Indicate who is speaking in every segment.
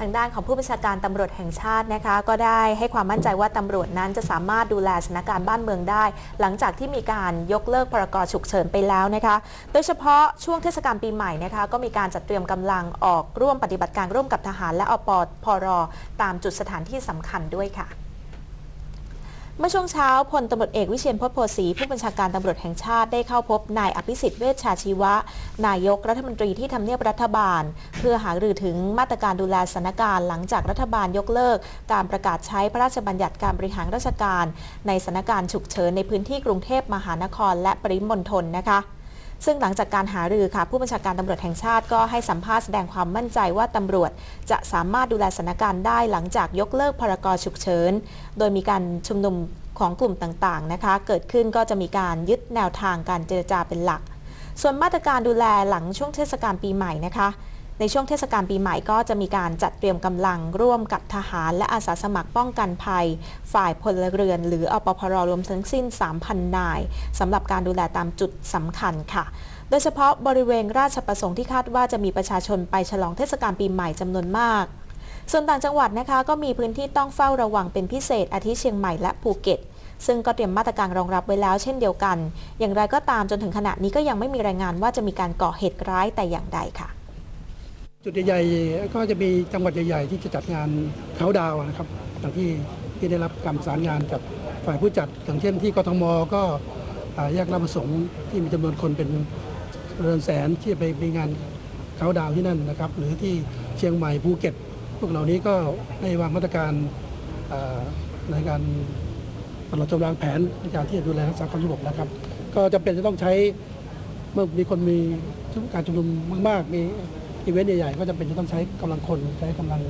Speaker 1: ทางด้านของผู้บัญชาการตำรวจแห่งชาตินะคะ ก็ได้ให้ความมั่นใจว่าตำรวจนั้นจะสามารถดูแลสถานการณ์บ้านเมืองได้ หลังจากที่มีการยกเลิกพรกฉุกเฉินไปแล้วนะคะ โดยเฉพาะช่วงเทศกาลปีใหม่นะคะก็มีการจัดเตรียมกำลังออกร่วมปฏิบัติการร่วมกับทหารและอปพรตามจุดสถานที่สำคัญด้วยค่ะ เมื่อช่วงเช้าพลตำรวจเอกวิเชียนพจน์โพสี ผู้บัญชาการตำรวจแห่งชาติได้เข้าพบนายอภิสิทธิ์เวชชาชีวะ นายกรัฐมนตรีที่ทำเนียบรัฐบาล เพื่อหารือถึงมาตรการดูแลสถานการณ์หลังจากรัฐบาลยกเลิก การประกาศใช้พระราชบัญญัติการบริหารราชการ ในสถานการณ์ฉุกเฉินในพื้นที่กรุงเทพมหานครและปริมณฑลนะคะ ซึ่งหลังจากการหารือค่ะ ผู้บัญชาการตำรวจแห่งชาติก็ให้สัมภาษณ์แสดงความมั่นใจว่าตำรวจจะสามารถดูแลสถานการณ์ได้หลังจากยกเลิกพรกฉุกเฉิน โดยมีการชุมนุมของกลุ่มต่างๆนะคะ เกิดขึ้นก็จะมีการยึดแนวทางการเจรจาเป็นหลัก ส่วนมาตรการดูแลหลังช่วงเทศกาลปีใหม่นะคะ ในช่วงเทศกาลปีใหม่ก็จะมีการจัดเตรียมกำลังร่วมกับทหารและอาสาสมัครป้องกันภัย ฝ่ายพลเรือน หรืออปพรรวมทั้งสิ้น 3,000 นายสำหรับการดูแลตามจุดสำคัญค่ะโดยเฉพาะบริเวณราชประสงค์ที่คาดว่าจะมีประชาชนไปฉลองเทศกาลปีใหม่จำนวนมาก ส่วนต่างจังหวัดนะคะก็มีพื้นที่ต้องเฝ้าระวังเป็นพิเศษอาทิเชียงใหม่และภูเก็ต ซึ่งก็เตรียมมาตรการรองรับไว้แล้วเช่นเดียวกัน อย่างไรก็ตามจนถึงขณะนี้ก็ยังไม่มีรายงานว่าจะมีการก่อเหตุร้ายแต่อย่างใดค่ะ
Speaker 2: จุดใหญ่ๆก็จะมีจังหวัดใหญ่ๆที่จะจัดงานเขาดาวนะครับอย่างที่ที่ได้รับการประสานงานกับฝ่ายผู้จัดอย่างเช่นที่กทมก็แยกราประสงค์ที่มีจำนวนคนเป็นเรือนแสนที่ไปมีงานเขาดาวที่นั่นนะครับ หรือที่เชียงใหม่ภูเก็ต พวกเหล่านี้ก็ได้วางมาตรการในการเราจะวางแผนในการที่จะดูแลรักษาความสงบนะครับ ก็จำเป็นจะต้องใช้เมื่อมีคนมีการชุมนุมมากๆมี อีเวนต์ใหญ่ๆก็จะเป็นจะต้องใช้กำลังคนใช้กำลัง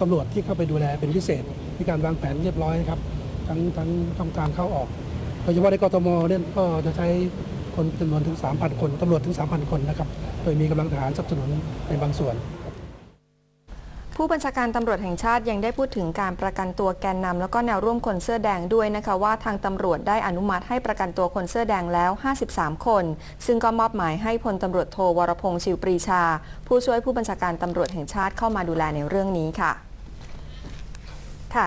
Speaker 2: ตำรวจที่เข้าไปดูแลเป็นพิเศษมีการวางแผนเรียบร้อยครับทั้งทั้งช่องทางเข้าออกโดยเฉพาะในกทมเนี่ยก็จะใช้คนจำนวนถึง 3,000 คนตำรวจถึง 3,000 คนนะครับ โดยมีกำลังทหารสนับสนุนในบางส่วน
Speaker 3: ผู้บัญชาการตำรวจแห่งชาติยังได้พูดถึงการประกันตัวแกนนำแล้วก็แนวร่วมคนเสื้อแดงด้วยนะคะว่าทางตำรวจได้อนุมัติให้ประกันตัวคนเสื้อแดงแล้ว 53 คน ซึ่งก็มอบหมายให้พลตำรวจโทวรพงษ์ชิวปรีชา ผู้ช่วยผู้บัญชาการตำรวจแห่งชาติเข้ามาดูแลในเรื่องนี้ค่ะ
Speaker 1: ค่ะ